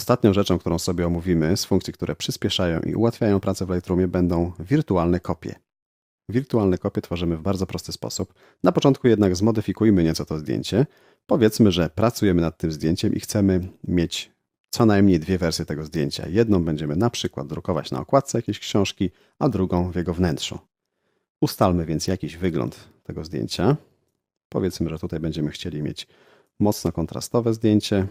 Ostatnią rzeczą, którą sobie omówimy z funkcji, które przyspieszają i ułatwiają pracę w Lightroomie będą wirtualne kopie. Wirtualne kopie tworzymy w bardzo prosty sposób. Na początku jednak zmodyfikujmy nieco to zdjęcie. Powiedzmy, że pracujemy nad tym zdjęciem i chcemy mieć co najmniej dwie wersje tego zdjęcia. Jedną będziemy na przykład drukować na okładce jakiejś książki, a drugą w jego wnętrzu. Ustalmy więc jakiś wygląd tego zdjęcia. Powiedzmy, że tutaj będziemy chcieli mieć mocno kontrastowe zdjęcie.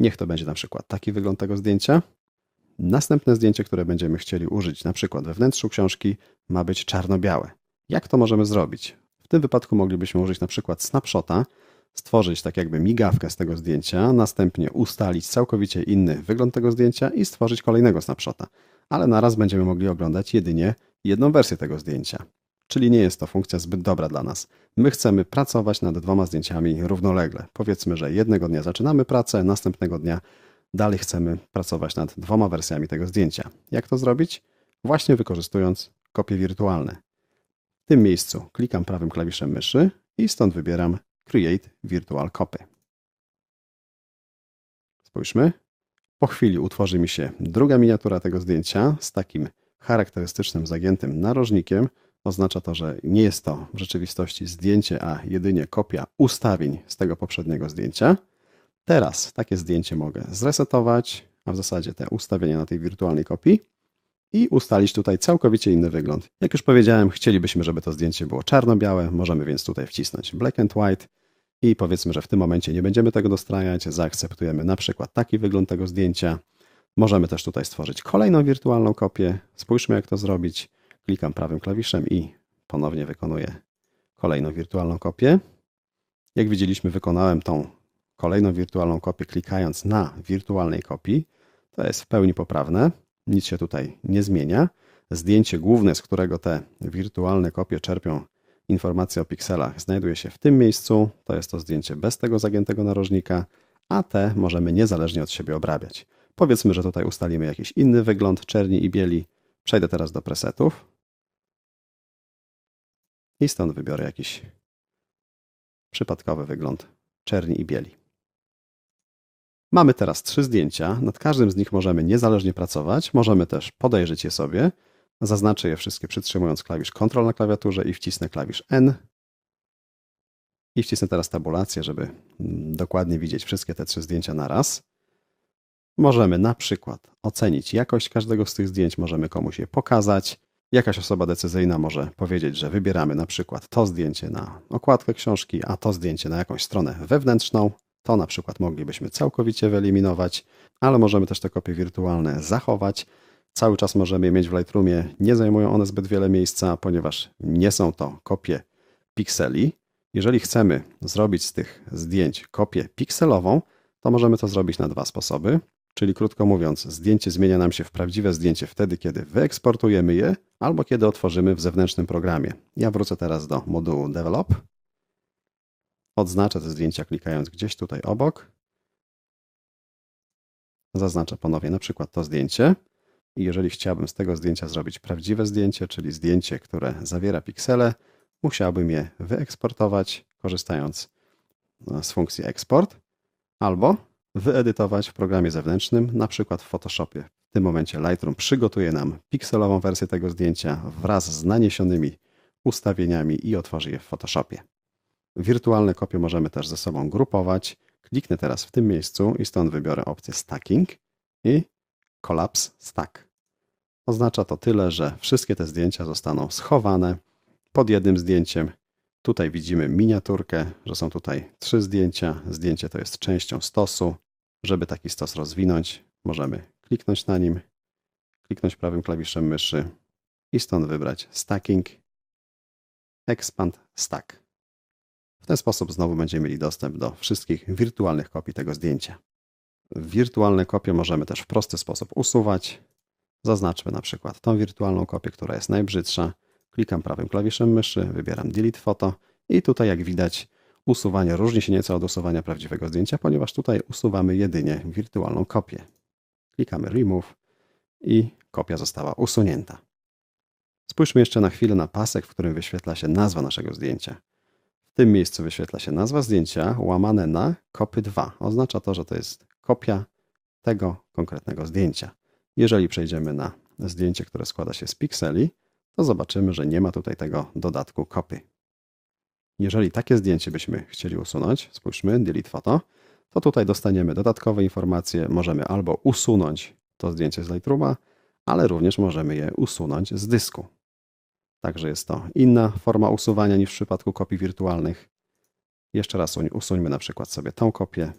Niech to będzie na przykład taki wygląd tego zdjęcia. Następne zdjęcie, które będziemy chcieli użyć na przykład we wnętrzu książki ma być czarno-białe. Jak to możemy zrobić? W tym wypadku moglibyśmy użyć na przykład snapshota, stworzyć tak jakby migawkę z tego zdjęcia, następnie ustalić całkowicie inny wygląd tego zdjęcia i stworzyć kolejnego snapshota. Ale naraz będziemy mogli oglądać jedynie jedną wersję tego zdjęcia. Czyli nie jest to funkcja zbyt dobra dla nas. My chcemy pracować nad dwoma zdjęciami równolegle. Powiedzmy, że jednego dnia zaczynamy pracę, następnego dnia dalej chcemy pracować nad dwoma wersjami tego zdjęcia. Jak to zrobić? Właśnie wykorzystując kopie wirtualne. W tym miejscu klikam prawym klawiszem myszy i stąd wybieram Create Virtual Copy. Spójrzmy. Po chwili utworzy mi się druga miniatura tego zdjęcia z takim charakterystycznym zagiętym narożnikiem. Oznacza to, że nie jest to w rzeczywistości zdjęcie, a jedynie kopia ustawień z tego poprzedniego zdjęcia. Teraz takie zdjęcie mogę zresetować, a w zasadzie te ustawienia na tej wirtualnej kopii i ustalić tutaj całkowicie inny wygląd. Jak już powiedziałem, chcielibyśmy, żeby to zdjęcie było czarno-białe, możemy więc tutaj wcisnąć black and white i powiedzmy, że w tym momencie nie będziemy tego dostrajać, zaakceptujemy na przykład taki wygląd tego zdjęcia. Możemy też tutaj stworzyć kolejną wirtualną kopię. Spójrzmy jak to zrobić. Klikam prawym klawiszem i ponownie wykonuję kolejną wirtualną kopię. Jak widzieliśmy, wykonałem tą kolejną wirtualną kopię klikając na wirtualnej kopii. To jest w pełni poprawne nic się tutaj nie zmienia. Zdjęcie główne, z którego te wirtualne kopie czerpią informacje o pikselach, znajduje się w tym miejscu. To jest to zdjęcie bez tego zagiętego narożnika, a te możemy niezależnie od siebie obrabiać. Powiedzmy, że tutaj ustalimy jakiś inny wygląd czerni i bieli. Przejdę teraz do presetów i stąd wybiorę jakiś przypadkowy wygląd czerni i bieli. Mamy teraz trzy zdjęcia. Nad każdym z nich możemy niezależnie pracować. Możemy też podejrzeć je sobie. Zaznaczę je wszystkie przytrzymując klawisz Ctrl na klawiaturze i wcisnę klawisz N. I wcisnę teraz tabulację, żeby mm, dokładnie widzieć wszystkie te trzy zdjęcia na raz. Możemy na przykład ocenić jakość każdego z tych zdjęć, możemy komuś je pokazać. Jakaś osoba decyzyjna może powiedzieć, że wybieramy na przykład to zdjęcie na okładkę książki, a to zdjęcie na jakąś stronę wewnętrzną. To na przykład moglibyśmy całkowicie wyeliminować, ale możemy też te kopie wirtualne zachować. Cały czas możemy je mieć w Lightroomie. Nie zajmują one zbyt wiele miejsca, ponieważ nie są to kopie pikseli. Jeżeli chcemy zrobić z tych zdjęć kopię pikselową, to możemy to zrobić na dwa sposoby. Czyli krótko mówiąc, zdjęcie zmienia nam się w prawdziwe zdjęcie wtedy, kiedy wyeksportujemy je, albo kiedy otworzymy w zewnętrznym programie. Ja wrócę teraz do modułu Develop Odznaczę te zdjęcia klikając gdzieś tutaj obok. Zaznaczę ponownie na przykład to zdjęcie. I jeżeli chciałbym z tego zdjęcia zrobić prawdziwe zdjęcie, czyli zdjęcie, które zawiera piksele, musiałbym je wyeksportować, korzystając z funkcji eksport, albo wyedytować w programie zewnętrznym, na przykład w Photoshopie. W tym momencie Lightroom przygotuje nam pikselową wersję tego zdjęcia wraz z naniesionymi ustawieniami i otworzy je w Photoshopie. Wirtualne kopie możemy też ze sobą grupować. Kliknę teraz w tym miejscu i stąd wybiorę opcję Stacking i Collapse Stack. Oznacza to tyle, że wszystkie te zdjęcia zostaną schowane pod jednym zdjęciem. Tutaj widzimy miniaturkę, że są tutaj trzy zdjęcia. Zdjęcie to jest częścią stosu. Żeby taki stos rozwinąć, możemy kliknąć na nim, kliknąć prawym klawiszem myszy i stąd wybrać Stacking, Expand Stack ten sposób znowu będziemy mieli dostęp do wszystkich wirtualnych kopii tego zdjęcia. Wirtualne kopie możemy też w prosty sposób usuwać. Zaznaczmy na przykład tą wirtualną kopię, która jest najbrzydsza. Klikam prawym klawiszem myszy, wybieram Delete Photo i tutaj jak widać usuwanie różni się nieco od usuwania prawdziwego zdjęcia, ponieważ tutaj usuwamy jedynie wirtualną kopię. Klikamy Remove i kopia została usunięta. Spójrzmy jeszcze na chwilę na pasek, w którym wyświetla się nazwa naszego zdjęcia tym miejscu wyświetla się nazwa zdjęcia łamane na kopy 2. Oznacza to, że to jest kopia tego konkretnego zdjęcia. Jeżeli przejdziemy na zdjęcie, które składa się z pikseli, to zobaczymy, że nie ma tutaj tego dodatku kopy. Jeżeli takie zdjęcie byśmy chcieli usunąć, spójrzmy, delete photo, to tutaj dostaniemy dodatkowe informacje. Możemy albo usunąć to zdjęcie z Lightrooma, ale również możemy je usunąć z dysku. Także jest to inna forma usuwania niż w przypadku kopii wirtualnych. Jeszcze raz usuńmy na przykład sobie tą kopię.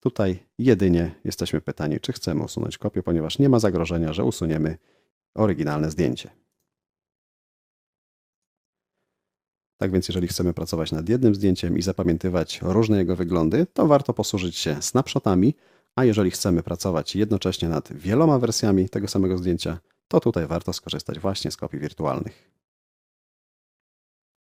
Tutaj jedynie jesteśmy pytani, czy chcemy usunąć kopię, ponieważ nie ma zagrożenia, że usuniemy oryginalne zdjęcie. Tak więc, jeżeli chcemy pracować nad jednym zdjęciem i zapamiętywać różne jego wyglądy, to warto posłużyć się snapshotami, a jeżeli chcemy pracować jednocześnie nad wieloma wersjami tego samego zdjęcia, to tutaj warto skorzystać właśnie z kopii wirtualnych.